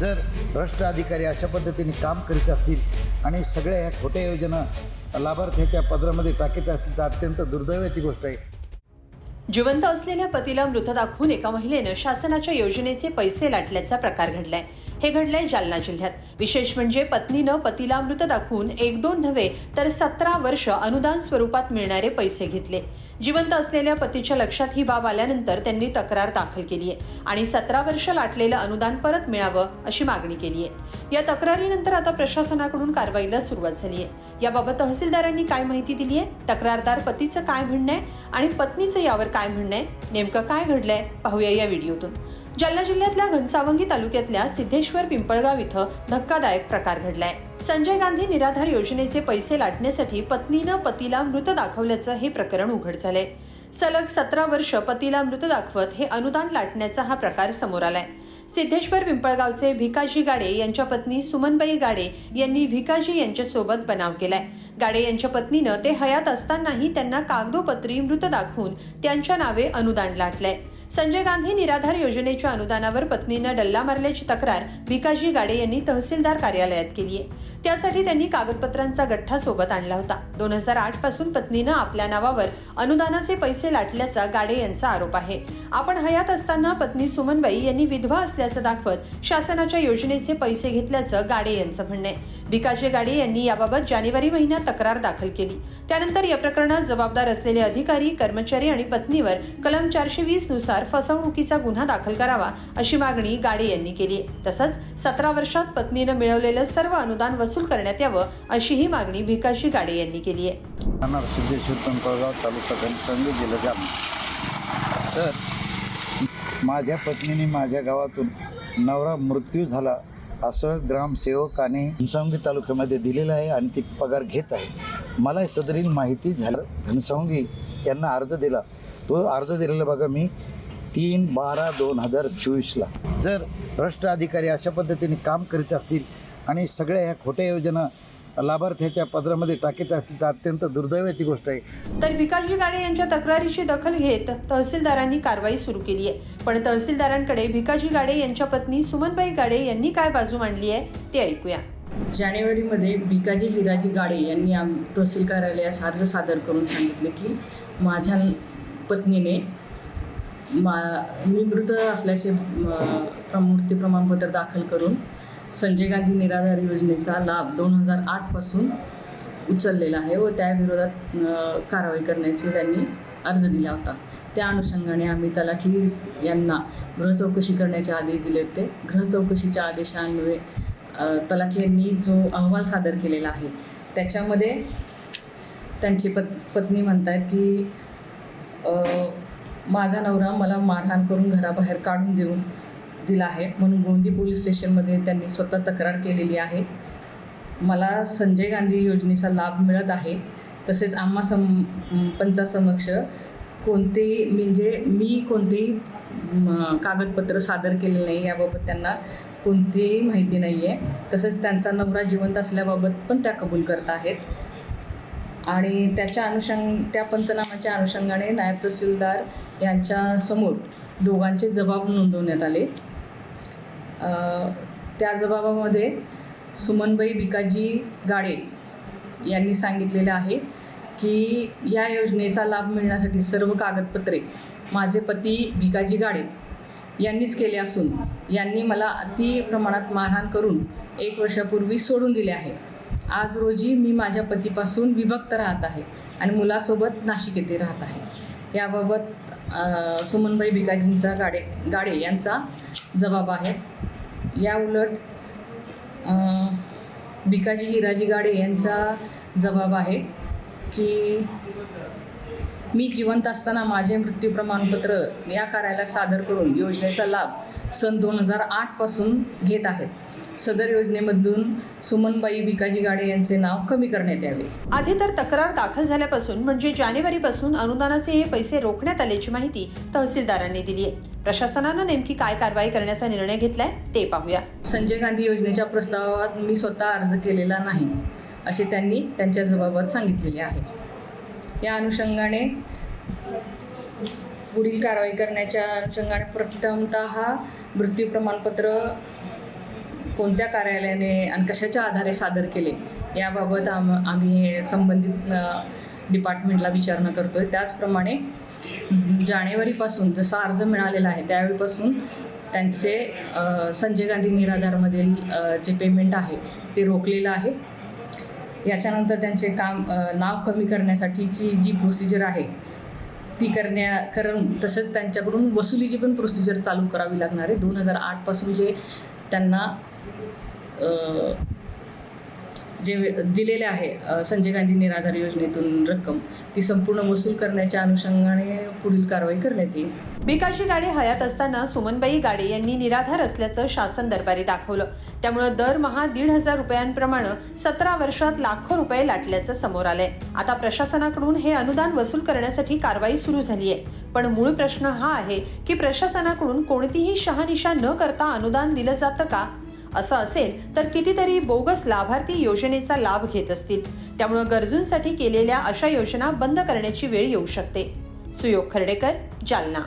जर भ्रष्ट अधिकारी अशा पद्धतीने काम करीत असतील आणि सगळ्या ह्या खोट्या योजना लाभार्थ्याच्या पदरामध्ये टाकीत असतील तर अत्यंत दुर्दैवाची गोष्ट आहे. जिवंत असलेल्या पतीला मृत दाखवून एका महिलेनं शासनाच्या योजनेचे पैसे लाटल्याचा प्रकार घडलाय. हे घडलंय जालना जिल्ह्यात. विशेष म्हणजे पत्नीनं पतीला मृत दाखवून एक दोन नव्हे तर सतरा वर्ष अनुदान स्वरूपात मिळणारे पैसे घेतले. जिवंत असलेल्या पतीच्या लक्षात ही बाब आल्यानंतर त्यांनी तक्रार दाखल केली आहे आणि सतरा वर्ष लाटलेलं अनुदान परत मिळावं अशी मागणी केली आहे. या तक्रारीनंतर आता प्रशासनाकडून कारवाईला सुरुवात झाली आहे. याबाबत तहसीलदारांनी काय माहिती दिली आहे? तक्रारदार पतीचं काय म्हणणं आहे आणि पत्नीचं यावर काय म्हणणं आहे? नेमकं काय घडलंय? पाहूया या व्हिडिओतून. जालना जिल्ह्यातल्या घनसावंगी तालुक्यातल्या सिद्धेश्वर पिंपळगाव इथं धक्कादायक प्रकार घडलाय. संजय गांधी निराधार योजनेचे पैसे लाटण्यासाठी पत्नीनं पतीला मृत दाखवल्याचं हे प्रकरण उघड झालंय. सलग सतरा वर्ष पतीला मृत दाखवत हे अनुदान लाटण्याचा हा प्रकार समोर आलाय. सिद्धेश्वर पिंपळगावचे भिकाजी गाडे यांच्या पत्नी सुमनबाई गाडे यांनी भिकाजी यांच्यासोबत बनाव केलाय. गाडे यांच्या पत्नीनं ते हयात असतानाही त्यांना कागदोपत्री मृत दाखवून त्यांच्या नावे अनुदान लाटलंय. संजय गांधी निराधार योजनेच्या अनुदानावर पत्नीनं डल्ला मारल्याची तक्रार भिकाजी गाडे यांनी तहसीलदार कार्यालयात केली आहे. त्यासाठी त्यांनी कागदपत्रांचा गठ्ठा सोबत आणला होता. दोन हजार आठपासून पत्नीनं आपल्या नावावर अनुदानाचे पैसे लाटल्याचा गाडे यांचा आरोप आहे. आपण हयात असताना पत्नी सुमनबाई यांनी विधवा असल्याचं दाखवत शासनाच्या योजनेचे पैसे घेतल्याचं गाडे यांचं म्हणणं आहे. भिकाजी गाडे यांनी याबाबत जानेवारी महिन्यात तक्रार दाखल केली. त्यानंतर या प्रकरणात जबाबदार असलेले अधिकारी कर्मचारी आणि पत्नीवर कलम चारशे वीसनुसार फसवणुकीचा गुन्हा दाखल करावा अशी मागणी गाडे यांनी केली. आहे तसंच सतरा वर्षात पत्नीनं मिळवलेलं सर्व अनुदान वसूल करण्यात यावं अशीही मागणी भिकाजी गाडे यांनी केली आहे. राहणार सिद्धेश्वर पिंपळगाव तालुका घनसंग जिल्हा जालना. सर. माझ्या पत्नीने माझ्या गावातून नवरा मृत्यू झाला असं ग्रामसेवकाने घनसावंगी तालुक्यामध्ये दिलेलं आहे आणि ती पगार घेत आहे. मला सदरील माहिती झालं. घनसावंगी यांना अर्ज दिला. तो अर्ज दिलेला बघा मी. तीन बारा दोन हजार चोवीसला. जर भ्रष्ट अधिकारी अशा पद्धतीने काम करीत असतील आणि सगळ्या ह्या खोट्या योजना लाभार्थ्याच्या पदरामध्ये टाकीत असतील तर अत्यंत दुर्दैवाची गोष्ट आहे. तर भिकाजी गाडे यांच्या तक्रारीची दखल घेत तहसीलदारांनी कारवाई सुरू केली आहे. पण तहसीलदारांकडे भिकाजी गाडे यांच्या पत्नी सुमनबाई गाडे यांनी काय बाजू मांडली आहे ते ऐकूया. जानेवारीमध्ये भिकाजी हिराजी गाडे यांनी आम तहसील कार्यालयास अर्ज सादर करून सांगितले की माझ्या पत्नीने मा मी मृत असल्याचे म, मृत्यू प्रमाणपत्र दाखल करून संजय गांधी निराधार योजनेचा लाभ दोन हजार आठपासून उचललेला आहे व त्याविरोधात कारवाई करण्याचे त्यांनी अर्ज दिला होता. त्या अनुषंगाने आम्ही तलाठी यांना गृह चौकशी करण्याचे आदेश दिले होते. गृह चौकशीच्या आदेशान्वये तलाठी यांनी जो अहवाल सादर केलेला आहे त्याच्यामध्ये त्यांची पत् पत्नी म्हणतात की माझा नवरा मला मारहाण करून घराबाहेर काढून देऊन दिला आहे. म्हणून गोंदी पोलीस स्टेशनमध्ये त्यांनी स्वतः तक्रार केलेली आहे. मला संजय गांधी योजनेचा लाभ मिळत आहे. तसेच आम्हा सम पंचासमक्ष कोणतेही म्हणजे मी कोणतेही कागदपत्र सादर केलेलं नाही याबाबत त्यांना कोणतीही माहिती नाही आहे तसेच त्यांचा नवरा जिवंत असल्याबाबत पण त्या कबूल करत आहेत. आणि त्याच्या अनुषंग त्या पंचनामाच्या अनुषंगाने नायब तहसीलदार यांच्यासमोर दोघांचे जबाब नोंदवण्यात आले. त्या जबाबामध्ये सुमनबाई भिकाजी गाडे यांनी सांगितलेलं आहे की या योजनेचा लाभ मिळण्यासाठी सर्व कागदपत्रे माझे पती भिकाजी गाडे यांनीच केले असून यांनी मला अति प्रमाणात मारहाण करून एक वर्षापूर्वी सोडून दिले आहे. आज रोजी मी माझ्या पतीपासून विभक्त राहत आहे आणि मुलासोबत नाशिक येथे राहत आहे. याबाबत सुमनबाई भिकाजींचा गाडे गाडे यांचा जबाब आहे. या उलट भिकाजी हिराजी गाडे यांचा जबाब आहे की मी जिवंत असताना माझे मृत्यू प्रमाणपत्र या कार्याला सादर करून योजनेचा लाभ सन दोन हजार आठपासून घेत आहेत सदर योजनेमधून सुमनबाई भिकाजी गाडे यांचे नाव कमी करण्यात यावे. आधी तर तक्रार दाखल झाल्यापासून म्हणजे जानेवारीपासून अनुदानाचे हे पैसे रोखण्यात आल्याची माहिती तहसीलदारांनी दिली आहे. प्रशासनानं नेमकी काय कारवाई करण्याचा निर्णय घेतलाय ते पाहूया. संजय गांधी योजनेच्या प्रस्तावात मी स्वतः अर्ज केलेला नाही असे त्यांनी त्यांच्या जबाबात सांगितलेले आहे. या अनुषंगाने पुढील कारवाई करण्याच्या अनुषंगाने प्रथमतः हा मृत्यू प्रमाणपत्र कोणत्या कार्यालयाने आणि कशाच्या आधारे सादर केले याबाबत आम आम्ही संबंधित डिपार्टमेंटला विचारणा करतो आहे त्याचप्रमाणे जानेवारीपासून जसा अर्ज मिळालेला आहे त्यावेळीपासून त्यांचे संजय गांधी निराधारमधील जे पेमेंट आहे ते रोखलेलं आहे. याच्यानंतर त्यांचे काम नाव कमी करण्यासाठीची जी प्रोसिजर आहे ती करण्या करून तसंच त्यांच्याकडून वसुलीची पण प्रोसिजर चालू करावी लागणार आहे. दोन हजार आठपासून जे त्यांना जे दिलेले आहे संजय गांधी निराधार योजनेतून रक्कम ती संपूर्ण वसूल करण्याच्या अनुषंगाने पुढील कारवाई करण्यात येईल. भिकाजी गाडे हयात असताना सुमनबाई गाडे यांनी निराधार असल्याचं शासन दरबारी दाखवलं. त्यामुळं दरमहा दीड हजार रुपयांप्रमाणे सतरा वर्षात लाखो रुपये लाटल्याचं समोर आलंय. आता प्रशासनाकडून हे अनुदान वसूल करण्यासाठी कारवाई सुरू झाली आहे पण मूळ प्रश्न हा आहे की प्रशासनाकडून कोणतीही शहानिशा न करता अनुदान दिलं जातं का? असं असेल तर कितीतरी बोगस लाभार्थी योजनेचा लाभ घेत असतील. त्यामुळं गरजूंसाठी केलेल्या अशा योजना बंद करण्याची वेळ येऊ शकते. सुयोग खर्डेकर जालना.